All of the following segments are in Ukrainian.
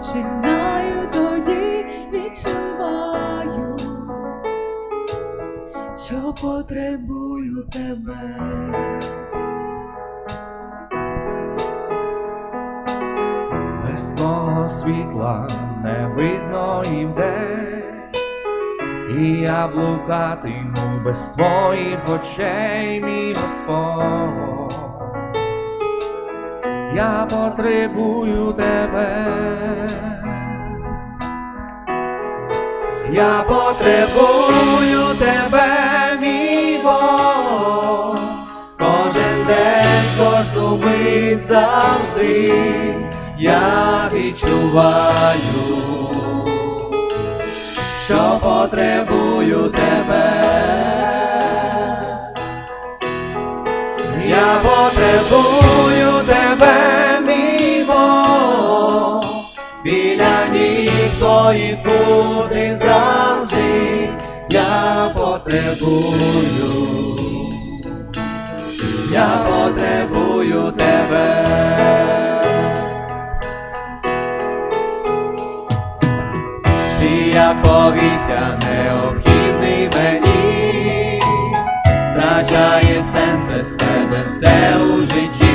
починаю тоді відчуваю, що потребую тебе. Без твого світла не видно і вдень, і я блукатиму без твоїх очей, мій Господь. Я потребую тебе. Я потребую тебе, мій Бог, кожен день, кожну мить завжди я відчуваю, що потребую тебе. Я потребую твоїх бути завжди, я потребую, я потребую тебе. Ти як повітря необхідний мені, втрачає сенс без тебе все у житті,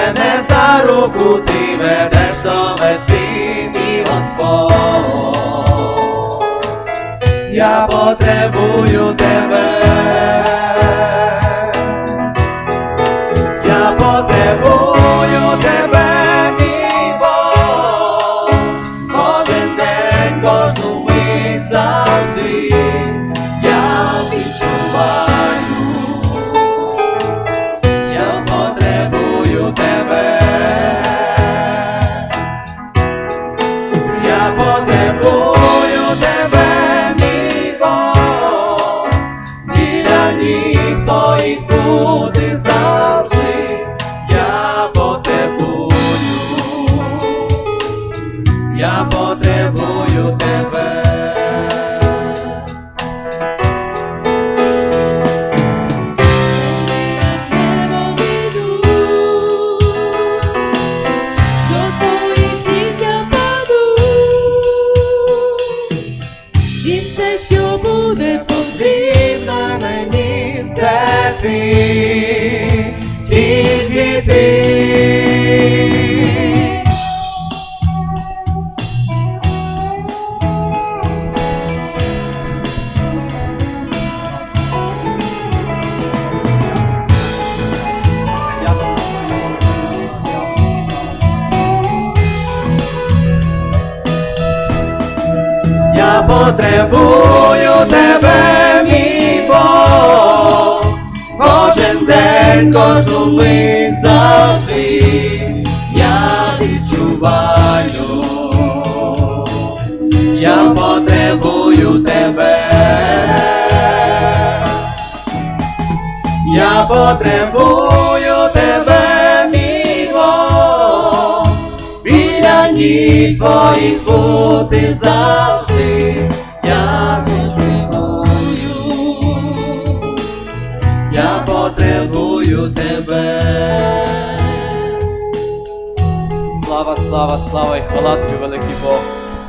мене за руку ти ведеш до мети, мій Господь. Я потребую тебе. Це ти, тільки ти. Я потребую день, кожну мить завжди я відчуваю, я потребую тебе. Я потребую тебе, мій Бог, біля ніг твоїх бути завжди, я я потребую тебе. Слава, слава, слава і хвала тобі, великий Бог.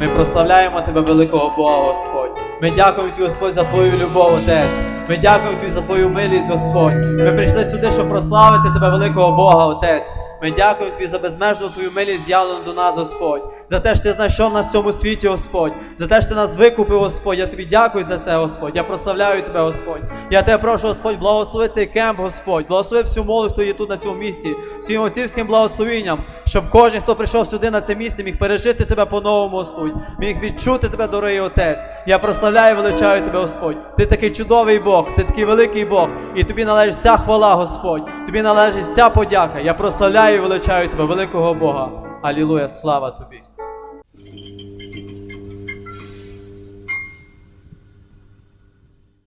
Ми прославляємо тебе, великого Бога, Господь. Ми дякуємо тобі, Господь, за твою любов, Отець. Ми дякуємо тобі за твою милість, Господь. Ми прийшли сюди, щоб прославити тебе, великого Бога, Отець. Ми дякуємо тобі за безмежну твою милість з'явлену до нас, Господь. За те, що ти знайшов нас в цьому світі, Господь. За те, що ти нас викупив, Господь. Я тобі дякую за це, Господь. Я прославляю тебе, Господь. Я тебе прошу, Господь, благослови цей кемп, Господь. Благослови всю молодь, хто є тут на цьому місці, своїм отцівським благословінням, щоб кожен, хто прийшов сюди на це місце, міг пережити тебе по-новому, Господь. Міг відчути тебе, дорогий Отець. Я прославляю і величаю тебе, Господь. Ти такий чудовий Бог, ти такий великий Бог, і тобі належить вся хвала, Господь. Тобі належить вся подяка. Я прославляю і величаю тебе, великого Бога. Алілуя, слава тобі.